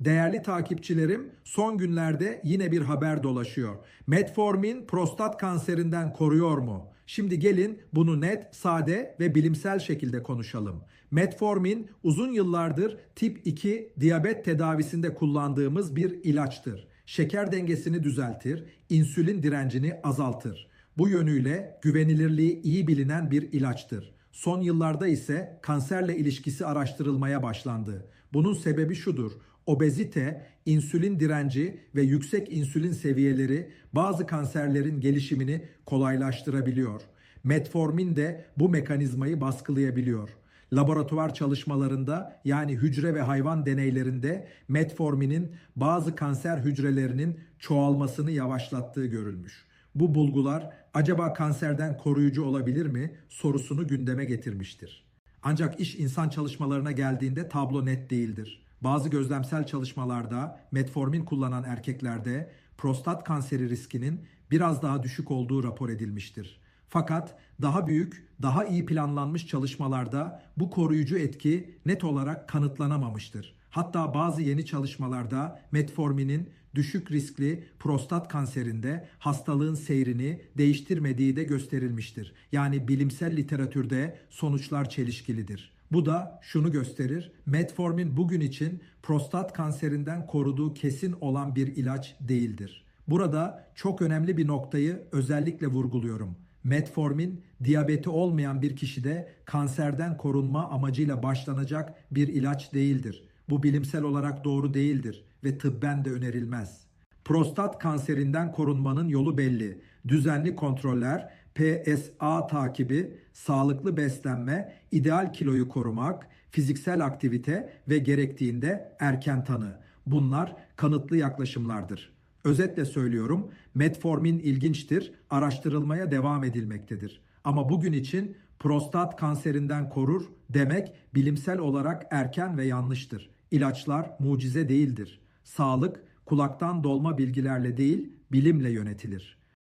Değerli takipçilerim, son günlerde yine bir haber dolaşıyor. Metformin prostat kanserinden koruyor mu? Şimdi gelin bunu net, sade ve bilimsel şekilde konuşalım. Metformin uzun yıllardır tip 2 diyabet tedavisinde kullandığımız bir ilaçtır. Şeker dengesini düzeltir, insülin direncini azaltır. Bu yönüyle güvenilirliği iyi bilinen bir ilaçtır. Son yıllarda ise kanserle ilişkisi araştırılmaya başlandı. Bunun sebebi şudur. Obezite, insülin direnci ve yüksek insülin seviyeleri bazı kanserlerin gelişimini kolaylaştırabiliyor. Metformin de bu mekanizmayı baskılayabiliyor. Laboratuvar çalışmalarında yani hücre ve hayvan deneylerinde metforminin bazı kanser hücrelerinin çoğalmasını yavaşlattığı görülmüş. Bu bulgular acaba kanserden koruyucu olabilir mi sorusunu gündeme getirmiştir. Ancak iş insan çalışmalarına geldiğinde tablo net değildir. Bazı gözlemsel çalışmalarda metformin kullanan erkeklerde prostat kanseri riskinin biraz daha düşük olduğu rapor edilmiştir. Fakat daha büyük, daha iyi planlanmış çalışmalarda bu koruyucu etki net olarak kanıtlanamamıştır. Hatta bazı yeni çalışmalarda metforminin düşük riskli prostat kanserinde hastalığın seyrini değiştirmediği de gösterilmiştir. Yani bilimsel literatürde sonuçlar çelişkilidir. Bu da şunu gösterir. Metformin bugün için prostat kanserinden koruduğu kesin olan bir ilaç değildir. Burada çok önemli bir noktayı özellikle vurguluyorum. Metformin diyabeti olmayan bir kişide kanserden korunma amacıyla başlanacak bir ilaç değildir. Bu bilimsel olarak doğru değildir ve tıbben de önerilmez. Prostat kanserinden korunmanın yolu belli. Düzenli kontroller, PSA takibi, sağlıklı beslenme, ideal kiloyu korumak, fiziksel aktivite ve gerektiğinde erken tanı. Bunlar kanıtlı yaklaşımlardır. Özetle söylüyorum, metformin ilginçtir, araştırılmaya devam edilmektedir. Ama bugün için prostat kanserinden korur demek bilimsel olarak erken ve yanlıştır. İlaçlar mucize değildir. Sağlık kulaktan dolma bilgilerle değil, bilimle yönetilir.